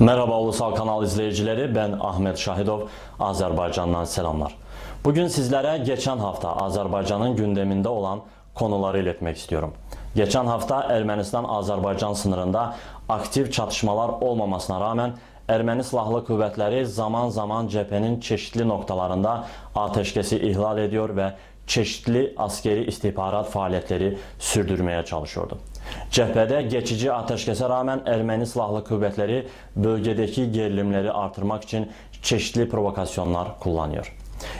Merhaba Ulusal Kanal izleyicileri, ben Ahmet Şahidov, Azerbaycan'dan selamlar. Bugün sizlere geçen hafta Azerbaycan'ın gündeminde olan konuları iletmek istiyorum. Geçen hafta Ermənistan-Azərbaycan sınırında aktif çatışmalar olmamasına rağmen Erməni silahlı kuvvetleri zaman zaman cephenin çeşitli noktalarında ateşkesi ihlal ediyor ve çeşitli askeri istihbarat faaliyetleri sürdürmeye çalışıyordu. Cephede geçici ateşkese rağmen Ermeni silahlı kuvvetleri bölgedeki gerilimleri artırmak için çeşitli provokasyonlar kullanıyor.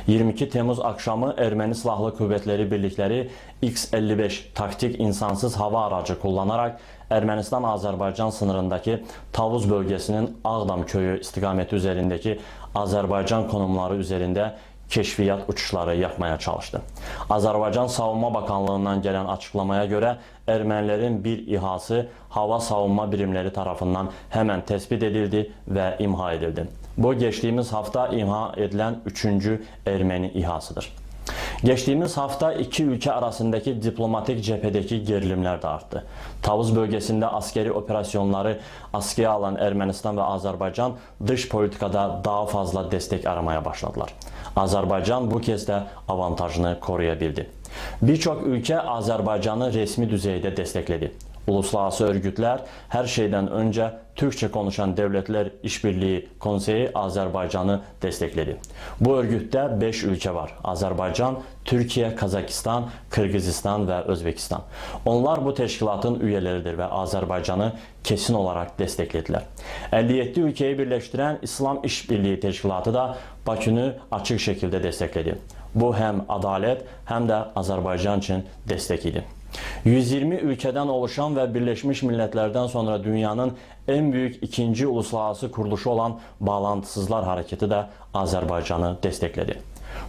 22 Temmuz akşamı Ermeni Silahlı Kuvvetleri birlikleri X-55 taktik insansız hava aracı kullanarak Ermənistan-Azərbaycan sınırındaki Tavuz bölgesinin Ağdam köyü istikameti üzerindeki Azerbaycan konumları üzerinde keşfiyat uçuşları yapmaya çalıştı. Azerbaycan Savunma Bakanlığından gelen açıklamaya göre Ermenilerin bir İHA'sı hava savunma birimleri tarafından hemen tespit edildi ve imha edildi. Bu geçtiğimiz hafta imha edilen üçüncü Ermeni İHA'sıdır. Geçtiğimiz hafta iki ülke arasındaki diplomatik cephedeki gerilimler de arttı. Tavuz bölgesinde askeri operasyonları askıya alan Ermenistan ve Azerbaycan dış politikada daha fazla destek aramaya başladılar. Azerbaycan bu kez de avantajını koruyabildi. Birçok ülke Azerbaycan'ı resmi düzeyde destekledi. Uluslararası örgütler her şeyden önce Türkçe konuşan Devletler İşbirliği Konseyi Azerbaycan'ı destekledi. Bu örgütte 5 ülke var. Azerbaycan, Türkiye, Kazakistan, Kırgızistan ve Özbekistan. Onlar bu teşkilatın üyeleridir ve Azerbaycan'ı kesin olarak desteklediler. 57 ülkeyi birleştiren İslam İşbirliği Teşkilatı da Bakü'nü açık şekilde destekledi. Bu hem adalet hem de Azerbaycan için destek idi. 120 ülkeden oluşan ve Birleşmiş Milletler'den sonra dünyanın en büyük ikinci uluslararası kuruluşu olan Bağlantısızlar Hareketi de Azerbaycan'ı destekledi.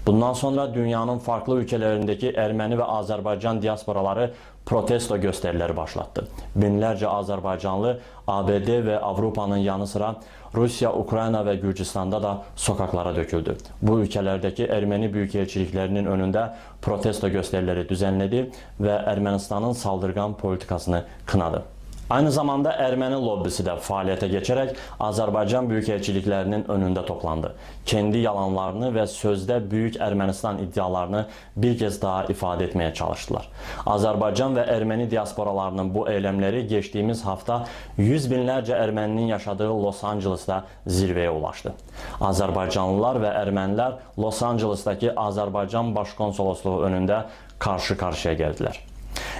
Bundan sonra dünyanın farklı ülkelerindeki Ermeni ve Azerbaycan diasporaları protesto gösterileri başlattı. Binlerce Azerbaycanlı ABD ve Avrupa'nın yanı sıra Rusya, Ukrayna ve Gürcistan'da da sokaklara döküldü. Bu ülkelerdeki Ermeni büyükelçiliklerinin önünde protesto gösterileri düzenledi ve Ermenistan'ın saldırgan politikasını kınadı. Aynı zamanda Ermeni lobbisi de faaliyete geçerek Azerbaycan büyükelçiliklerinin önünde toplandı. Kendi yalanlarını ve sözde Büyük Ermenistan iddialarını bir kez daha ifade etmeye çalıştılar. Azerbaycan ve Ermeni diasporalarının bu eylemleri geçtiğimiz hafta yüz binlerce Ermeninin yaşadığı Los Angeles'ta zirveye ulaştı. Azerbaycanlılar ve Ermeniler Los Angeles'taki Azerbaycan Başkonsolosluğu önünde karşı karşıya geldiler.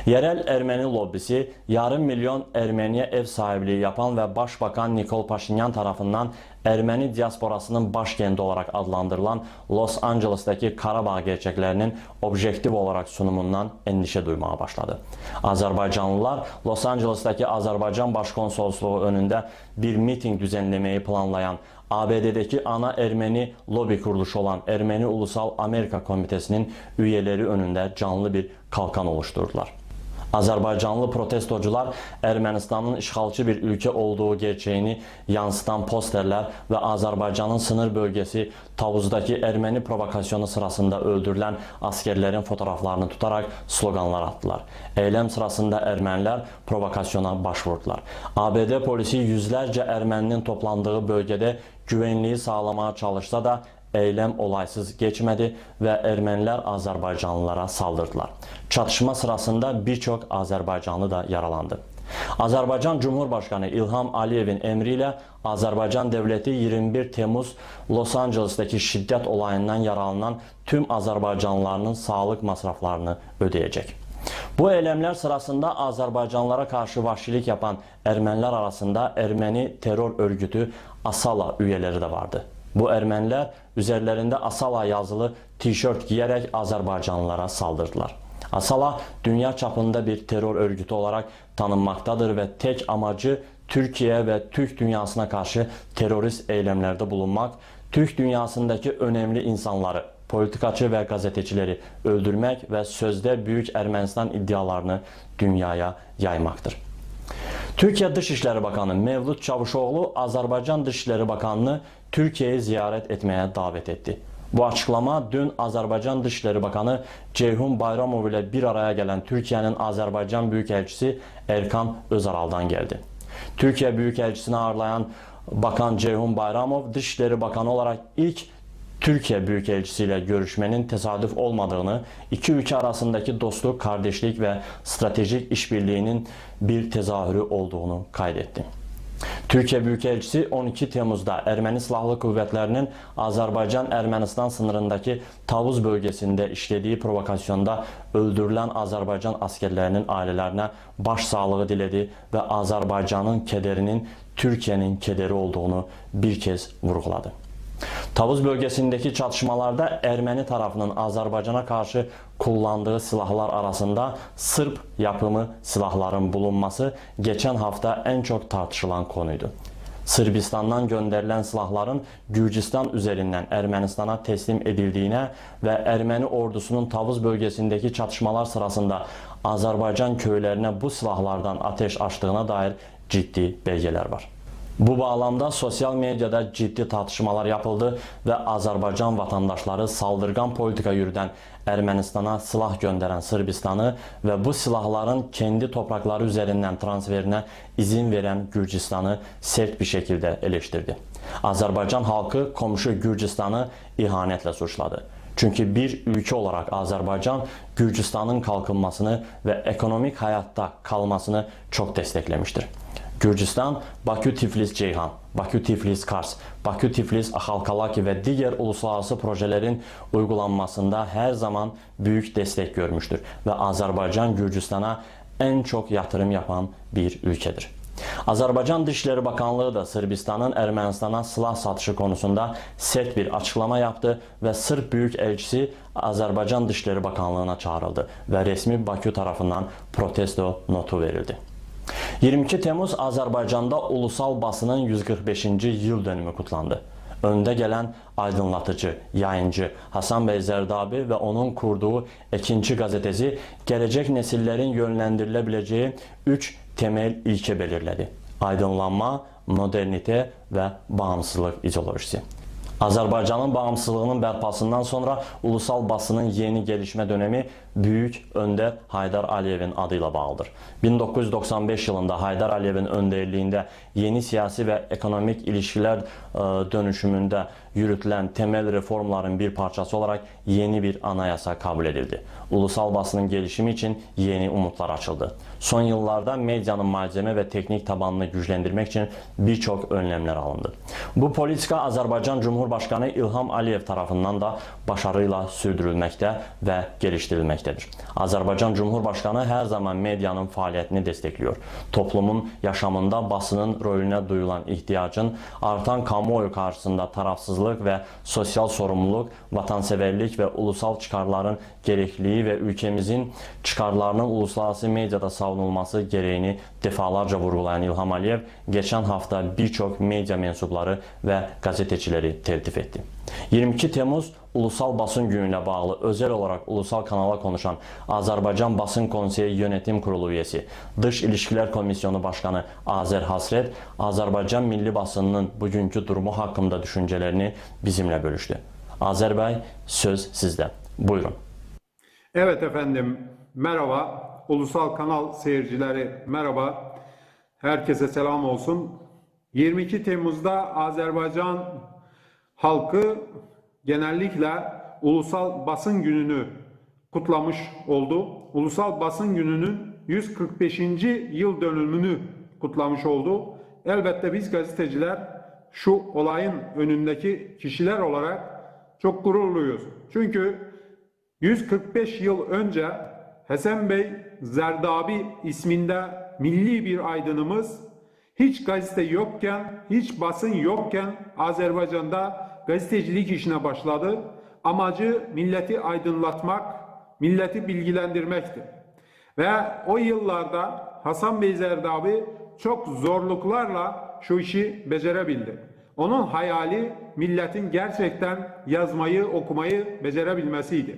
Yerel Ermeni lobbisi yarım milyon Ermeniye ev sahipliği yapan ve Başbakan Nikol Paşinyan tarafından Ermeni diasporasının başkenti olarak adlandırılan Los Angeles'taki Karabağ gerçeklerinin objektif olarak sunumundan endişe duymaya başladı. Azerbaycanlılar Los Angeles'taki Azerbaycan Başkonsolosluğu önünde bir miting düzenlemeyi planlayan ABD'deki ana Ermeni lobi kuruluşu olan Ermeni Ulusal Amerika Komitesi'nin üyeleri önünde canlı bir kalkan oluşturdular. Azerbaycanlı protestocular Ermənistanın işğalçı bir ülke olduğu gerçeğini yansıtan posterler ve Azerbaycanın sınır bölgesi Tavuz'daki Ermeni provokasyonu sırasında öldürülen askerlerin fotoğraflarını tutarak sloganlar attılar. Eylem sırasında Ermeniler provokasyona başvurdular. ABD polisi yüzlerce Ermeninin toplandığı bölgede güvenliği sağlamaya çalışsa da eylem olaysız geçmedi ve Ermeniler Azerbaycanlılara saldırdılar. Çatışma sırasında birçok Azerbaycanlı da yaralandı. Azerbaycan Cumhurbaşkanı İlham Aliyev'in emriyle Azerbaycan devleti 21 Temmuz Los Angeles'taki şiddet olayından yaralanan tüm Azerbaycanlılarının sağlık masraflarını ödeyecek. Bu eylemler sırasında Azerbaycanlılara karşı vahşilik yapan Ermeniler arasında Ermeni terör örgütü Asala üyeleri de vardı. Bu Ermeniler üzerlerinde Asala yazılı tişört giyerek Azerbaycanlılara saldırdılar. Asala dünya çapında bir terör örgütü olarak tanınmaktadır ve tek amacı Türkiye ve Türk dünyasına karşı terörist eylemlerde bulunmak, Türk dünyasındaki önemli insanları, politikacı ve gazetecileri öldürmek ve sözde Büyük Ermenistan iddialarını dünyaya yaymaktır. Türkiye Dışişleri Bakanı Mevlut Çavuşoğlu Azerbaycan Dışişleri Bakanını Türkiye'yi ziyaret etmeye davet etti. Bu açıklama dün Azerbaycan Dışişleri Bakanı Ceyhun Bayramov ile bir araya gelen Türkiye'nin Azerbaycan Büyükelçisi Erkan Özaral'dan geldi. Türkiye Büyükelçisini ağırlayan Bakan Ceyhun Bayramov Dışişleri Bakanı olarak ilk Türkiye Büyükelçisi ile görüşmenin tesadüf olmadığını, iki ülke arasındaki dostluk, kardeşlik ve stratejik işbirliğinin bir tezahürü olduğunu kaydetti. Türkiye Büyükelçisi 12 Temmuz'da Ermeni Silahlı Kuvvetlerinin Azerbaycan-Ermenistan sınırındaki Tavuz bölgesinde işlediği provokasyonda öldürülen Azerbaycan askerlerinin ailelerine başsağlığı diledi ve Azerbaycan'ın kederinin Türkiye'nin kederi olduğunu bir kez vurguladı. Tavuz bölgesindeki çatışmalarda Ermeni tarafının Azerbaycan'a karşı kullandığı silahlar arasında Sırp yapımı silahların bulunması geçen hafta en çok tartışılan konuydu. Sırbistan'dan gönderilen silahların Gürcistan üzerinden Ermenistan'a teslim edildiğine ve Ermeni ordusunun Tavuz bölgesindeki çatışmalar sırasında Azerbaycan köylerine bu silahlardan ateş açtığına dair ciddi belgeler var. Bu bağlamda sosyal medyada ciddi tartışmalar yapıldı ve Azerbaycan vatandaşları saldırgan politika yürüten Ermenistan'a silah gönderen Sırbistan'ı ve bu silahların kendi toprakları üzerinden transferine izin veren Gürcistan'ı sert bir şekilde eleştirdi. Azerbaycan halkı komşu Gürcistan'ı ihanetle suçladı. Çünkü bir ülke olarak Azerbaycan Gürcistan'ın kalkınmasını ve ekonomik hayatta kalmasını çok desteklemiştir. Gürcistan, Bakü Tiflis Ceyhan, Bakü Tiflis Kars, Bakü Tiflis Axalkalaki ve diğer uluslararası projelerin uygulanmasında her zaman büyük destek görmüştür ve Azerbaycan Gürcistan'a en çok yatırım yapan bir ülkedir. Azerbaycan Dışişleri Bakanlığı da Sırbistan'ın Ermenistan'a silah satışı konusunda sert bir açıklama yaptı ve Sırp Büyükelçisi Azerbaycan Dışişleri Bakanlığı'na çağrıldı ve resmi Bakü tarafından protesto notu verildi. 22 Temmuz Azerbaycan'da ulusal basının 145. yıl dönümü kutlandı. Önde gelen aydınlatıcı, yayıncı Hasan Bey Zerdabi ve onun kurduğu ikinci gazetesi gelecek nesillerin yönlendirilebileceği 3 temel ilke belirledi. Aydınlanma, modernite ve bağımsızlık ideolojisi. Azerbaycan'ın bağımsızlığının bərpasından sonra ulusal basının yeni gelişme dönemi Büyük Önder Haydar Aliyev'in adıyla bağlıdır. 1995 yılında Haydar Aliyev'in önderliğinde yeni siyasi ve ekonomik ilişkiler e, dönüşümünde yürütülen temel reformların bir parçası olarak yeni bir anayasa kabul edildi. Ulusal basının gelişimi için yeni umutlar açıldı. Son yıllarda medyanın malzeme ve teknik tabanını güçlendirmek için birçok önlemler alındı. Bu politika Azerbaycan Cumhurbaşkanı İlham Aliyev tarafından da başarıyla sürdürülmekte ve geliştirilmektedir. Azerbaycan Cumhurbaşkanı her zaman medyanın faaliyetini destekliyor. Toplumun yaşamında basının rolüne duyulan ihtiyacın, artan kamuoyu karşısında tarafsızlık ve sosyal sorumluluk, vatanseverlik ve ulusal çıkarların gerekliliği ve ülkemizin çıkarlarının uluslararası medyada savunulması gereğini defalarca vurgulayan İlham Aliyev geçen hafta birçok medya mensupları ve gazetecileri teltif etti. 22 Temmuz Ulusal Basın Günü'ne bağlı özel olarak ulusal kanala konuşan Azerbaycan Basın Konseyi Yönetim Kurulu üyesi, Dış İlişkiler Komisyonu Başkanı Azer Hasret, Azerbaycan milli basınının bugünkü durumu hakkında düşüncelerini bizimle bölüştü. Azer Bey, söz sizde. Buyurun. Evet efendim, merhaba. Ulusal Kanal seyircileri merhaba. Herkese selam olsun. 22 Temmuz'da Azerbaycan halkı genellikle Ulusal Basın Günü'nü kutlamış oldu. Ulusal Basın Günü'nün 145. yıl dönümünü kutlamış oldu. Elbette biz gazeteciler şu olayın önündeki kişiler olarak çok gururluyuz. Çünkü 145 yıl önce Hasan Bey Zerdabi isminde milli bir aydınımız hiç gazete yokken, hiç basın yokken Azerbaycan'da gazetecilik işine başladı. Amacı milleti aydınlatmak, milleti bilgilendirmekti. Ve o yıllarda Hasan Bey Zerdabi çok zorluklarla şu işi becerebildi. Onun hayali milletin gerçekten yazmayı, okumayı becerebilmesiydi.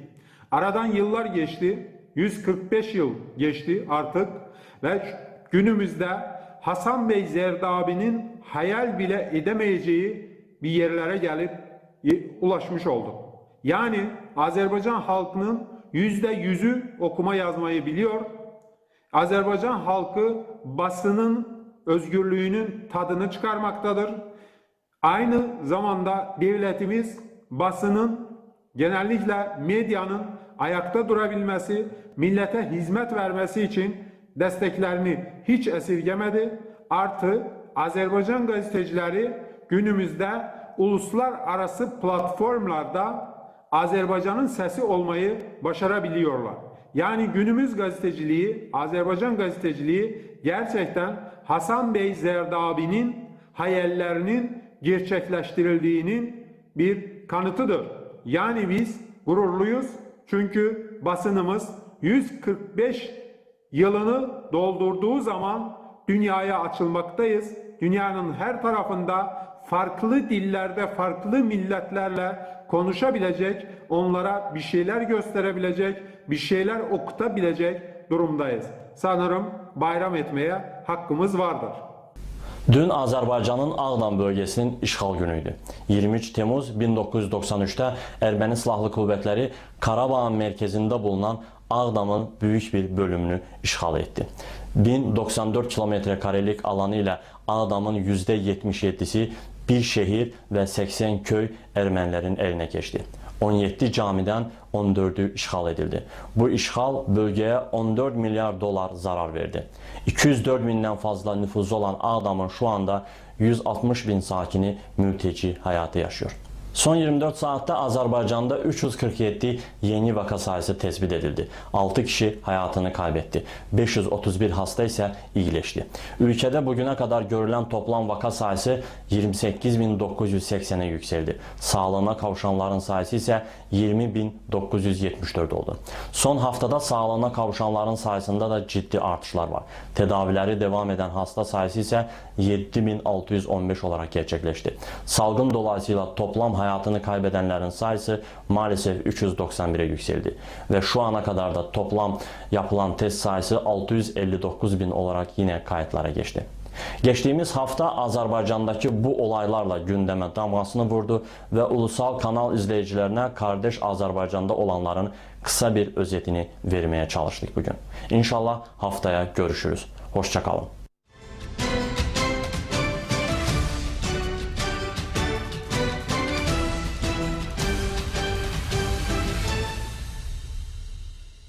Aradan yıllar geçti. 145 yıl geçti artık ve günümüzde Hasan Bey Zerdabi'nin hayal bile edemeyeceği bir yerlere gelip ulaşmış oldu. Yani Azerbaycan halkının yüzde yüzü okuma yazmayı biliyor. Azerbaycan halkı basının özgürlüğünün tadını çıkarmaktadır. Aynı zamanda devletimiz basının genellikle medyanın ayakta durabilmesi, millete hizmet vermesi için desteklerini hiç esirgemedi. Artı Azerbaycan gazetecileri günümüzde uluslararası platformlarda Azerbaycan'ın sesi olmayı başarabiliyorlar. Yani günümüz gazeteciliği, Azerbaycan gazeteciliği gerçekten Hasan Bey Zerdabi'nin hayallerinin gerçekleştirildiğinin bir kanıtıdır. Yani biz gururluyuz çünkü basınımız 145 yılını doldurduğu zaman dünyaya açılmaktayız. Dünyanın her tarafında farklı dillerde, farklı milletlerle konuşabilecek, onlara bir şeyler gösterebilecek, bir şeyler okutabilecek durumdayız. Sanırım bayram etmeye hakkımız vardır. Dün Azərbaycanın Ağdam bölgesinin işğal günüydü. 23 Temmuz 1993-də Erməni silahlı qüvvətləri Qarabağın mərkəzində bulunan Ağdamın böyük bir bölümünü işğal etdi. 1094 kilometre karelik alanı ilə Ağdamın %77-si bir şehir və 80 köy ermənilərin əlinə keçdi. 17 camidən 14'ü işğal edildi. Bu işğal bölgəyə 14 milyar dolar zarar verdi. 204 bindən fazla nüfuzu olan Ağdamın şu anda 160 bin sakini mülteci həyatı yaşıyor. Son 24 saatdə Azərbaycanda 347 yeni vaka sayısı tespit edildi. 6 kişi həyatını kaybetti. 531 hasta isə iyiləşdi. Ölkədə bugünə qədər görülən toplam vaka sayısı 28980-ə yüksəldi. Sağlığına kavuşanların sayısı isə 20974 oldu. Son haftada sağlığına kavuşanların sayısında da ciddi artışlar var. Tedaviləri devam edən hasta sayısı isə 7615 olaraq gerçəkləşdi. Salgın dolayısıyla toplam hayatını kaybedənlərin sayısı maalesef 391'e yükseldi. Ve şu ana kadar da toplam yapılan test sayısı 659 bin olarak yine kayıtlara geçti. Geçtiğimiz hafta Azərbaycandakı bu olaylarla gündəmə damğasını vurdu və ulusal kanal izleyicilerine kardeş Azərbaycanda olanların kısa bir özetini vermeye çalıştık bugün. İnşallah haftaya görüşürüz. Hoşçakalın.